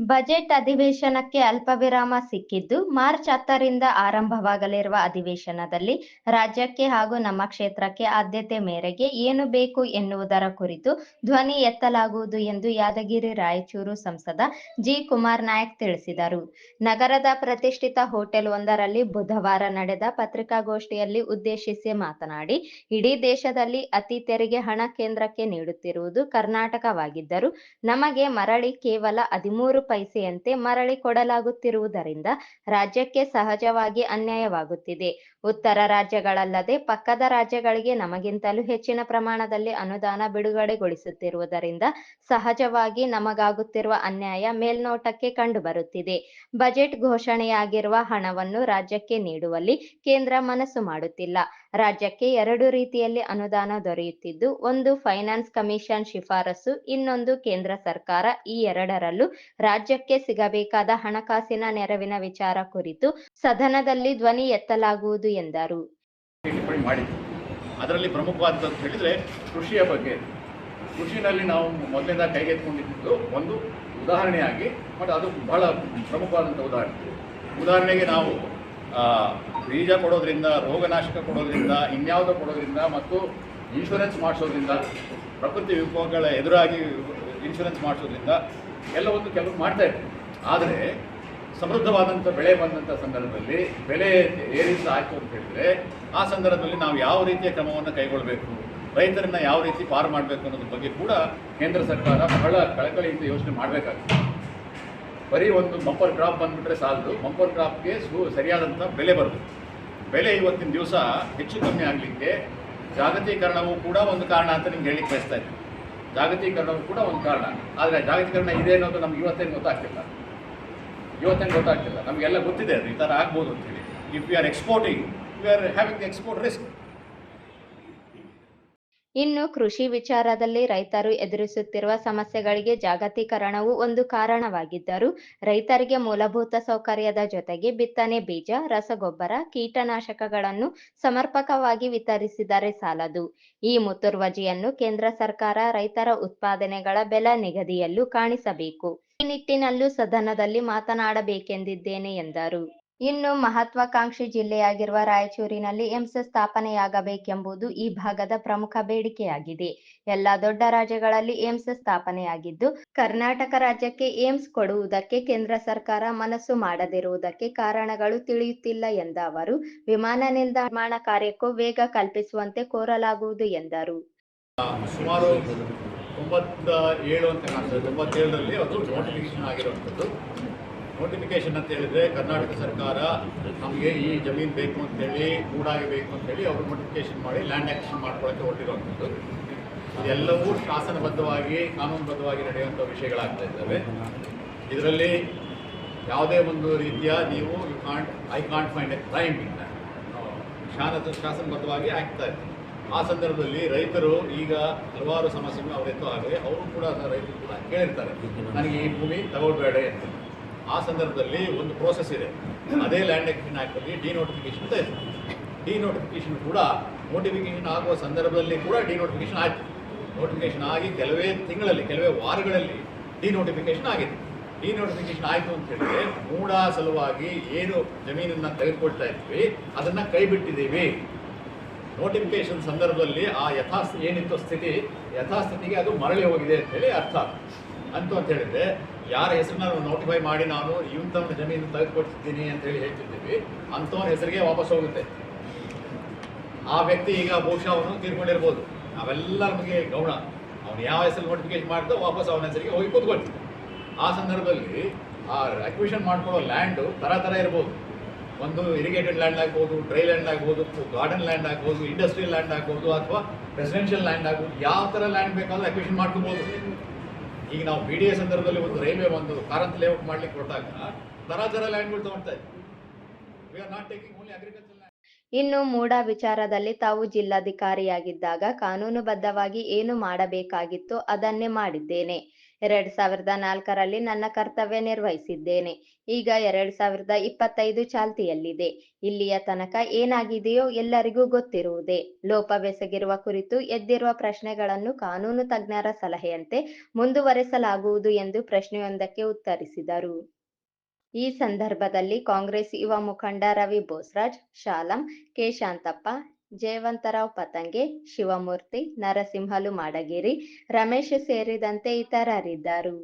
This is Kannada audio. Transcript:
ಬಜೆಟ್ ಅಧಿವೇಶನಕ್ಕೆ ಅಲ್ಪವಿರಾಮ ಸಿಕ್ಕಿದ್ದು ಮಾರ್ಚ್ ಹತ್ತರಿಂದ ಆರಂಭವಾಗಲಿರುವ ಅಧಿವೇಶನದಲ್ಲಿ ರಾಜ್ಯಕ್ಕೆ ಹಾಗೂ ನಮ್ಮ ಕ್ಷೇತ್ರಕ್ಕೆ ಆದ್ಯತೆ ಮೇರೆಗೆ ಏನು ಬೇಕು ಎನ್ನುವುದರ ಕುರಿತು ಧ್ವನಿ ಎತ್ತಲಾಗುವುದು ಎಂದು ಯಾದಗಿರಿ ರಾಯಚೂರು ಸಂಸದ ಜಿ ಕುಮಾರ್ ನಾಯಕ್ ತಿಳಿಸಿದರು. ನಗರದ ಪ್ರತಿಷ್ಠಿತ ಹೋಟೆಲ್ ಒಂದರಲ್ಲಿ ಬುಧವಾರ ನಡೆದ ಪತ್ರಿಕಾಗೋಷ್ಠಿಯಲ್ಲಿ ಉದ್ದೇಶಿಸಿ ಮಾತನಾಡಿ, ಇಡೀ ದೇಶದಲ್ಲಿ ಅತಿ ತೆರಿಗೆ ಹಣ ಕೇಂದ್ರಕ್ಕೆ ನೀಡುತ್ತಿರುವುದು ಕರ್ನಾಟಕವಾಗಿದ್ದರೂ ನಮಗೆ ಮರಳಿ ಕೇವಲ ಹದಿಮೂರು ಪೈಸೆಯಂತೆ ಮರಳಿ ಕೊಡಲಾಗುತ್ತಿರುವುದರಿಂದ ರಾಜ್ಯಕ್ಕೆ ಸಹಜವಾಗಿ ಅನ್ಯಾಯವಾಗುತ್ತಿದೆ. ಉತ್ತರ ರಾಜ್ಯಗಳಲ್ಲದೆ ಪಕ್ಕದ ರಾಜ್ಯಗಳಿಗೆ ನಮಗಿಂತಲೂ ಹೆಚ್ಚಿನ ಪ್ರಮಾಣದಲ್ಲಿ ಅನುದಾನ ಬಿಡುಗಡೆಗೊಳಿಸುತ್ತಿರುವುದರಿಂದ ಸಹಜವಾಗಿ ನಮಗಾಗುತ್ತಿರುವ ಅನ್ಯಾಯ ಮೇಲ್ನೋಟಕ್ಕೆ ಕಂಡುಬರುತ್ತಿದೆ. ಬಜೆಟ್ ಘೋಷಣೆಯಾಗಿರುವ ಹಣವನ್ನು ರಾಜ್ಯಕ್ಕೆ ನೀಡುವಲ್ಲಿ ಕೇಂದ್ರ ಮನಸ್ಸು ಮಾಡುತ್ತಿಲ್ಲ. ರಾಜ್ಯಕ್ಕೆ ಎರಡು ರೀತಿಯಲ್ಲಿ ಅನುದಾನ ದೊರೆಯುತ್ತಿದ್ದು, ಒಂದು ಫೈನಾನ್ಸ್ ಕಮಿಷನ್ ಶಿಫಾರಸು, ಇನ್ನೊಂದು ಕೇಂದ್ರ ಸರ್ಕಾರ ಈ ಎರಡರಲ್ಲೂ ರಾಜ್ಯಕ್ಕೆ ಸಿಗಬೇಕಾದ ಹಣಕಾಸಿನ ನೆರವಿನ ವಿಚಾರ ಕುರಿತು ಸದನದಲ್ಲಿ ಧ್ವನಿ ಎತ್ತಲಾಗುವುದು ಎಂದರು. ಅದರಲ್ಲಿ ಪ್ರಮುಖವಾದದ್ದು ಅಂತ ಹೇಳಿದರೆ ಕೃಷಿಯ ಬಗ್ಗೆ. ಕೃಷಿನಲ್ಲಿ ನಾವು ಮೊದಲಿಂದ ಕೈಗೆತ್ತಿಕೊಂಡಿದ್ದು ಒಂದು ಉದಾಹರಣೆಯಾಗಿ, ಮತ್ತು ಅದು ಬಹಳ ಪ್ರಮುಖವಾದಂಥ ಉದಾಹರಣೆ. ಉದಾಹರಣೆಗೆ ನಾವು ಬೀಜ ಕೊಡೋದ್ರಿಂದ, ರೋಗನಾಶಕ ಕೊಡೋದ್ರಿಂದ, ಇನ್ಯಾವುದೋ ಕೊಡೋದ್ರಿಂದ ಮತ್ತು ಇನ್ಶೂರೆನ್ಸ್ ಮಾಡಿಸೋದ್ರಿಂದ, ಪ್ರಕೃತಿ ವಿಕೋಪಗಳ ಎದುರಾಗಿ ಇನ್ಶೂರೆನ್ಸ್ ಮಾಡಿಸೋದ್ರಿಂದ ಎಲ್ಲವನ್ನು ಕೆಲವು ಮಾಡ್ತಾ ಆದರೆ ಸಮೃದ್ಧವಾದಂಥ ಬೆಳೆ ಬಂದಂಥ ಸಂದರ್ಭದಲ್ಲಿ ಬೆಲೆ ಏರಿಸ ಆಯಿತು ಅಂತ ಹೇಳಿದರೆ ಆ ಸಂದರ್ಭದಲ್ಲಿ ನಾವು ಯಾವ ರೀತಿಯ ಕ್ರಮವನ್ನು ಕೈಗೊಳ್ಳಬೇಕು ರೈತರನ್ನ ಯಾವ ರೀತಿ ಪಾರು ಮಾಡಬೇಕು ಅನ್ನೋದ್ರ ಬಗ್ಗೆ ಕೂಡ ಕೇಂದ್ರ ಸರ್ಕಾರ ಬಹಳ ಕಳಕಳಿಯಿಂದ ಯೋಚನೆ ಮಾಡಬೇಕಾಗುತ್ತೆ ಬರೀ ಒಂದು ಬಂಪರ್ ಕ್ರಾಪ್ ಬಂದ್ಬಿಟ್ರೆ ಸಾಲದು, ಬಂಪರ್ ಕ್ರಾಪ್ಗೆ ಸು ಸರಿಯಾದಂಥ ಬೆಲೆ ಬರಬೇಕು ಬೆಲೆ ಇವತ್ತಿನ ದಿವಸ ಹೆಚ್ಚು ಕಮ್ಮಿ ಆಗಲಿಕ್ಕೆ ಜಾಗತೀಕರಣವೂ ಕೂಡ ಒಂದು ಕಾರಣ ಅಂತ ನಿಮ್ಗೆ ಹೇಳಿಕ್ಕೆ ಬಯಸ್ತಾ ಇದ್ದೀನಿ. ಜಾಗತೀಕರಣವೂ ಕೂಡ ಒಂದು ಕಾರಣ. ಆದರೆ ಜಾಗತೀಕರಣ ಇದೆ ಅನ್ನೋದು ನಮ್ಗೆ ಇವತ್ತೇನು ಗೊತ್ತಾಗ್ತಿಲ್ಲ. ಇವತ್ತೇನು ಗೊತ್ತಾಗ್ತಿಲ್ಲ. ನಮಗೆಲ್ಲ ಗೊತ್ತಿದೆ ಅದು ಈ ಥರ ಆಗ್ಬೋದು ಅಂತೇಳಿ if you are exporting you are having export risk ಇನ್ನು ಕೃಷಿ ವಿಚಾರದಲ್ಲಿ ರೈತರು ಎದುರಿಸುತ್ತಿರುವ ಸಮಸ್ಯೆಗಳಿಗೆ ಜಾಗತೀಕರಣವು ಒಂದು ಕಾರಣವಾಗಿದ್ದರೂ ರೈತರಿಗೆ ಮೂಲಭೂತ ಸೌಕರ್ಯದ ಜೊತೆಗೆ ಬಿತ್ತನೆ ಬೀಜ, ರಸಗೊಬ್ಬರ, ಕೀಟನಾಶಕಗಳನ್ನು ಸಮರ್ಪಕವಾಗಿ ವಿತರಿಸಿದರೆ ಸಾಲದು. ಈ ಮುತುರ್ವಜಿಯನ್ನು ಕೇಂದ್ರ ಸರ್ಕಾರ ರೈತರ ಉತ್ಪಾದನೆಗಳ ಬೆಲೆ ನಿಗದಿಯಲ್ಲೂ ಕಾಣಿಸಬೇಕು. ಈ ನಿಟ್ಟಿನಲ್ಲೂ ಸದನದಲ್ಲಿ ಮಾತನಾಡಬೇಕೆಂದಿದ್ದೇನೆ ಎಂದರು. ಇನ್ನು ಮಹತ್ವಾಕಾಂಕ್ಷಿ ಜಿಲ್ಲೆಯಾಗಿರುವ ರಾಯಚೂರಿನಲ್ಲಿ ಎಂಸ್ ಸ್ಥಾಪನೆಯಾಗಬೇಕೆಂಬುದು ಈ ಭಾಗದ ಪ್ರಮುಖ ಬೇಡಿಕೆಯಾಗಿದೆ. ಎಲ್ಲ ದೊಡ್ಡ ರಾಜ್ಯಗಳಲ್ಲಿ ಏಮ್ಸ್ ಸ್ಥಾಪನೆಯಾಗಿದ್ದು, ಕರ್ನಾಟಕ ರಾಜ್ಯಕ್ಕೆ ಏಮ್ಸ್ ಕೊಡುವುದಕ್ಕೆ ಕೇಂದ್ರ ಸರ್ಕಾರ ಮನಸ್ಸು ಮಾಡದಿರುವುದಕ್ಕೆ ಕಾರಣಗಳು ತಿಳಿಯುತ್ತಿಲ್ಲ ಎಂದ ಅವರು, ವಿಮಾನ ನಿಲ್ದಾಣ ಕಾರ್ಯಕ್ಕೂ ವೇಗ ಕಲ್ಪಿಸುವಂತೆ ಕೋರಲಾಗುವುದು ಎಂದರು. ಸುಮಾರು ನೋಟಿಫಿಕೇಶನ್ ಅಂತ ಹೇಳಿದ್ರೆ ಕರ್ನಾಟಕ ಸರ್ಕಾರ ನಮಗೆ ಈ ಜಮೀನು ಬೇಕು ಅಂತೇಳಿ ಕೂಡಾಗಿ ಬೇಕು ಅಂತೇಳಿ ಅವರು ನೋಟಿಫಿಕೇಶನ್ ಮಾಡಿ ಲ್ಯಾಂಡ್ ಆಕ್ಷನ್ ಮಾಡ್ಕೊಳ್ಳೋಕ್ಕೆ ಹೊರಟಿರುವಂಥದ್ದು. ಇದೆಲ್ಲವೂ ಶಾಸನಬದ್ಧವಾಗಿ, ಕಾನೂನುಬದ್ಧವಾಗಿ ನಡೆಯುವಂಥ ವಿಷಯಗಳಾಗ್ತಾ ಇದ್ದಾವೆ. ಇದರಲ್ಲಿ ಯಾವುದೇ ಒಂದು ರೀತಿಯ ನೀವು you can't I can't find a crime ಇಂದ ಶಾಸನ ಶಾಸನಬದ್ಧವಾಗಿ ಆಗ್ತಾ ಇದೆ. ಆ ಸಂದರ್ಭದಲ್ಲಿ ರೈತರು ಈಗ ಹಲವಾರು ಸಮಸ್ಯೆಗಳು ಅವರೆತ್ತು ಆಗಲಿ ಅವರು ಕೂಡ ರೈತರು ಕೂಡ ಕೇಳಿರ್ತಾರೆ. ನನಗೆ ಈ ಭೂಮಿ ತಗೊಳ್ಬೇಡ ಅಂತ. ಆ ಸಂದರ್ಭದಲ್ಲಿ ಒಂದು ಪ್ರೋಸೆಸ್ ಇದೆ. ಅದೇ ಲ್ಯಾಂಡ್ ಎಕ್ವಿಷನ್ ಆ್ಯಕ್ಟಲ್ಲಿ ಡಿನೋಟಿಫಿಕೇಶನ್ ಅಂತ ಇದೆ ಡಿನೋಟಿಫಿಕೇಶನ್ ಕೂಡ ನೋಟಿಫಿಕೇಶನ್ ಆಗುವ ಸಂದರ್ಭದಲ್ಲಿ ಕೂಡ ಡಿನೋಟಿಫಿಕೇಶನ್ ಆಯಿತು. ನೋಟಿಫಿಕೇಶನ್ ಆಗಿ ಕೆಲವೇ ತಿಂಗಳಲ್ಲಿ, ಕೆಲವೇ ವಾರಗಳಲ್ಲಿ ಡಿನೋಟಿಫಿಕೇಶನ್ ಆಗಿದೆ. ಡಿನೋಟಿಫಿಕೇಶನ್ ಆಯಿತು ಅಂತ ಹೇಳಿದ್ರೆ ಮೂಡ ಸಲುವಾಗಿ ಏನು ಜಮೀನನ್ನು ತೆಗೆದುಕೊಳ್ತಾ ಇದ್ವಿ, ಅದನ್ನು ಕೈ ಬಿಟ್ಟಿದ್ದೀವಿ. ನೋಟಿಫಿಕೇಶನ್ ಸಂದರ್ಭದಲ್ಲಿ ಆ ಯಥಾಸ್ಥಿತಿ ಏನಿತ್ತು ಸ್ಥಿತಿ, ಯಥಾಸ್ಥಿತಿಗೆ ಅದು ಮರಳಿ ಹೋಗಿದೆ ಅಂತೇಳಿ ಅರ್ಥ ಅಂತೂ ಅಂತ ಹೇಳಿದ್ರೆ, ಯಾರ ಹೆಸರನ್ನ ನೋಟಿಫೈ ಮಾಡಿ ನಾನು ಇಂಥವನ್ನ ಜಮೀನು ತೆಗೆದುಕೊಡ್ತಿದ್ದೀನಿ ಅಂತೇಳಿ ಹೇಳ್ತಿದ್ದೀವಿ ಅಂಥವನ ಹೆಸರಿಗೆ ವಾಪಸ್ ಹೋಗುತ್ತೆ. ಆ ವ್ಯಕ್ತಿ ಈಗ ಬಹುಶಃ ಅವನು ತೀರ್ಕೊಂಡಿರ್ಬೋದು. ನಾವೆಲ್ಲ ನಮಗೆ ಗೌಣ. ಅವನು ಯಾವ ಹೆಸರು ನೋಟಿಫಿಕೇಶನ್ ಮಾಡ್ತೋ ವಾಪಸ್ ಅವನ ಹೆಸರಿಗೆ ಹೋಗಿ ಕೂತ್ಕೊಳ್ತೀವಿ. ಆ ಸಂದರ್ಭದಲ್ಲಿ ಆ ಅಕ್ವಿಷನ್ ಮಾಡ್ಕೊಳ್ಳೋ ಲ್ಯಾಂಡು ಥರ ಥರ ಇರ್ಬೋದು. ಒಂದು ಇರಿಗೇಟೆಡ್ ಲ್ಯಾಂಡ್ ಆಗ್ಬೋದು ಡ್ರೈ ಲ್ಯಾಂಡ್ ಆಗ್ಬೋದು ಗಾರ್ಡನ್ ಲ್ಯಾಂಡ್ ಆಗ್ಬೋದು ಇಂಡಸ್ಟ್ರಿಯಲ್ ಲ್ಯಾಂಡ್ ಆಗ್ಬೋದು, ಅಥವಾ ರೆಸಿಡೆನ್ಷಿಯಲ್ ಲ್ಯಾಂಡ್ ಆಗ್ಬೋದು, ಯಾವ ಥರ ಲ್ಯಾಂಡ್ ಬೇಕಾದ್ರೂ ಅಕ್ವಿಷನ್ ಮಾಡ್ಕೋಬೋದು. ಈಗ ನಾವು ಬಿ ಡಿ ಎ ಸಂದರ್ಭದಲ್ಲಿ ಒಂದು ರೈಲ್ವೆ ಒಂದು ಕಾರಂತ ಲೇಔಟ್ ಮಾಡ್ಲಿಕ್ಕೆ ಕೊಟ್ಟಾಗ ತರ ಲ್ಯಾಂಡ್ಗಳು ತಗೊಳ್ತಾ ಇದ್ವಿ. ವಿ ಇನ್ನು ಮೂಡ ವಿಚಾರದಲ್ಲಿ ತಾವು ಜಿಲ್ಲಾಧಿಕಾರಿಯಾಗಿದ್ದಾಗ ಕಾನೂನುಬದ್ಧವಾಗಿ ಏನು ಮಾಡಬೇಕಾಗಿತ್ತು ಅದನ್ನೇ ಮಾಡಿದ್ದೇನೆ. ಎರಡ್ ಸಾವಿರದ ನಾಲ್ಕರಲ್ಲಿ ನನ್ನ ಕರ್ತವ್ಯ ನಿರ್ವಹಿಸಿದ್ದೇನೆ. ಈಗ ಎರಡ್ ಸಾವಿರದ ಇಪ್ಪತ್ತೈದು ಚಾಲ್ತಿಯಲ್ಲಿದೆ. ಇಲ್ಲಿಯ ತನಕ ಏನಾಗಿದೆಯೋ ಎಲ್ಲರಿಗೂ ಗೊತ್ತಿರುವುದೇ. ಲೋಪವೆಸಗಿರುವ ಕುರಿತು ಎದ್ದಿರುವ ಪ್ರಶ್ನೆಗಳನ್ನು ಕಾನೂನು ತಜ್ಞರ ಸಲಹೆಯಂತೆ ಮುಂದುವರೆಸಲಾಗುವುದು ಎಂದು ಪ್ರಶ್ನೆಯೊಂದಕ್ಕೆ ಉತ್ತರಿಸಿದರು. ಈ ಸಂದರ್ಭದಲ್ಲಿ ಕಾಂಗ್ರೆಸ್ ಯುವ ಮುಖಂಡ ರವಿ ಬೋಸ್ರಾಜ್, ಶಾಲಂ, ಕೆ. ಶಾಂತಪ್ಪ ಜಯವಂತರಾವ್ ಪತಂಗೆ ಶಿವಮೂರ್ತಿ ನರಸಿಂಹಲು ಮಾಡಗಿರಿ ರಮೇಶ್ ಸೇರಿದಂತೆ ಇತರರಿದ್ದರು.